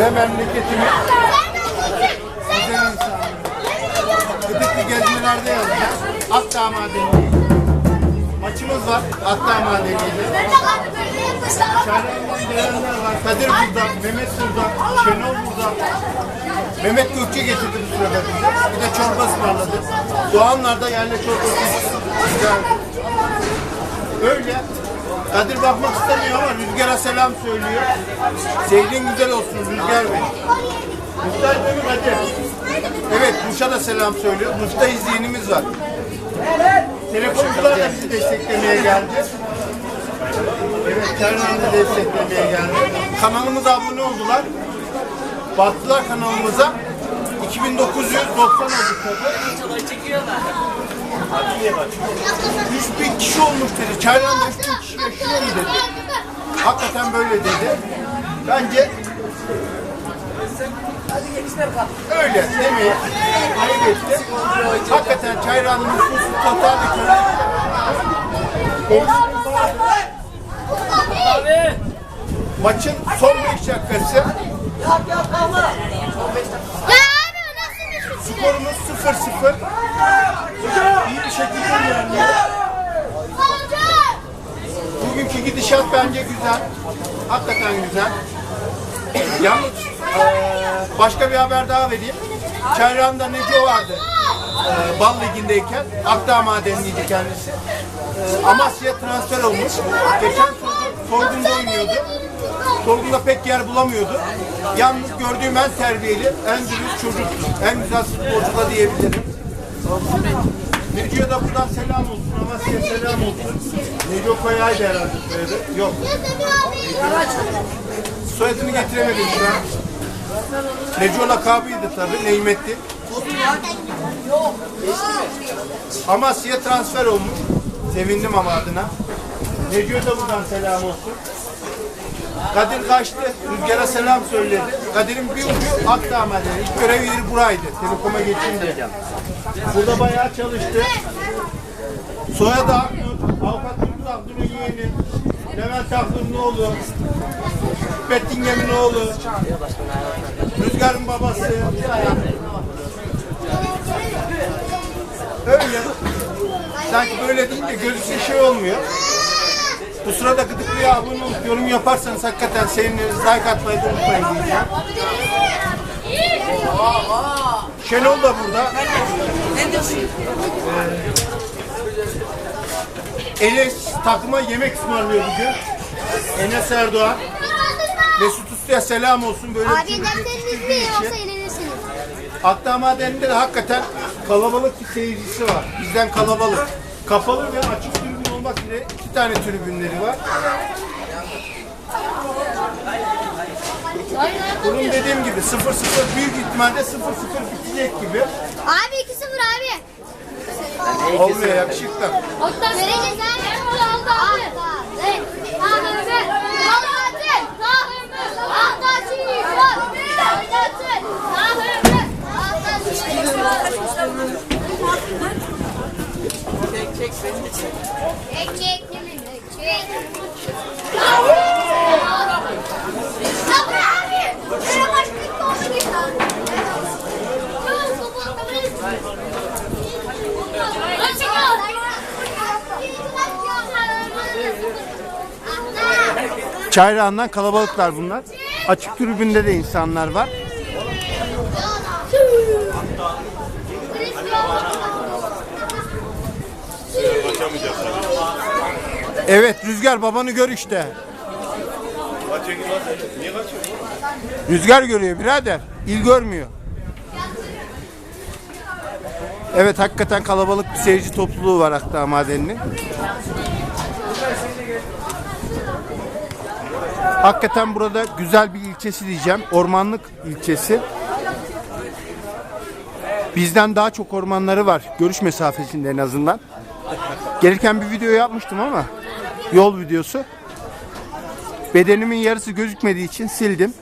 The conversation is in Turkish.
ve memleketimi güzel insanları. Gıdıklı gezmelerde yazacağız. Akdağ Madeni. Maçımız var Akdağ Madeni'yle. Çaylarından gelenler var. Kadir burada, Mehmet burada, Şenol burada. Mehmet Gökçe getirdi bu sırada bize. Bir de çorba ısmarladı. Doğanlar da yerle çorbası. Öyle. Kadir bakmak istemiyor ama Rüzgar'a selam söylüyor. Sevdiğin güzel olsun Rüzgar Bey. Muhtar Bey Kadir. Evet Muş'a da selam söylüyor. Muş'ta izleyenimiz var. Telefoncular da bizi desteklemeye geldi. Evet Kernan desteklemeye geldi. Kanalımıza abone oldular. Baktılar kanalımıza. 2990 oldu tabii. 3000 kişi olmuş dedi. Çayran'da 3000 kişi yaşıyor dedi. Hakikaten böyle dedi. Bence öyle demeyi ayıp etti. Hakikaten Çayran'ın nüfusu total bir köle. Maçın son 5 dakikası Ya abi nasıl bir şey? Skorumuz 0-0. İyi bir şekilde ilerliyor. Bugünkü gidişat bence güzel. Hakikaten güzel. Yalnız eee, başka bir haber daha vereyim. Çayran'da Neco vardı. Eee, Bal Ligi'ndeyken. Akdağ Madenliydi kendisi. Eee, Amasya'ya transfer olmuş. Geçen sorgun, sorgunda oynuyordu. Sorgunda pek yer bulamıyordu. Yalnız gördüğüm en terbiyeli, en dürüst çocuktu. En güzel futbolcu da diyebilirim. Neco'ya da buradan selam olsun. Amasya'ya selam olsun. Neco Kaya'ydı herhalde soyadı. Yok. Soyadını getiremedim şu an. Neco lakabıydı tabii, Neymetli. Amasya'ya transfer olmuş. Sevindim ama adına. Neco'ya da buradan selam olsun. Kadir kaçtı. Rüzgar'a selam söyledi. Kadir'in bir ucu Akdağ Madeni. İlk görev yeri buraydı. Telekom'a geçince. Burada bayağı çalıştı. Soyadı Aknur. Avukat Turgut Aknur'un yeğeni. Levent Aknur'un oğlu. Bettingem'in oğlu. Rüzgar'ın babası. Öyle. Sanki böyle değil de görüşü şey olmuyor. Bu sırada gıdıklıya abone olup yorum yaparsanız hakikaten seviniriz. Like atmayı da unutmayın diyeceğim. Şenol da burada. Ee, Enes takıma yemek ısmarlıyor bugün. Enes Erdoğan. Mesut Usta'ya selam olsun böyle bir Abi bir için. olsa eğlenirsiniz. Akdağ Madeni'nde de hakikaten kalabalık bir seyircisi var. Bizden kalabalık. Kapalı ve açık tribün olmak üzere iki tane tribünleri var. Bunun dediğim gibi 0-0 büyük ihtimalle 0-0 bitecek gibi. Abi 2-0 abi. Olmuyor yakışıklı. Oktan vereceğiz abi. Oldu abi. Evet. Ahmet. Ahmet. Çek çek. Çek. Sabri abi. Şuna bak bir tane git abi. Çayrağından kalabalıklar bunlar. Açık tribünde de insanlar var. Evet Rüzgar babanı gör işte. Rüzgar görüyor birader. İl görmüyor. Evet hakikaten kalabalık bir seyirci topluluğu var Akdağ Madeni'nin. Hakikaten burada güzel bir ilçesi diyeceğim. Ormanlık ilçesi. Bizden daha çok ormanları var. Görüş mesafesinde en azından. Gelirken bir video yapmıştım ama yol videosu. Bedenimin yarısı gözükmediği için sildim.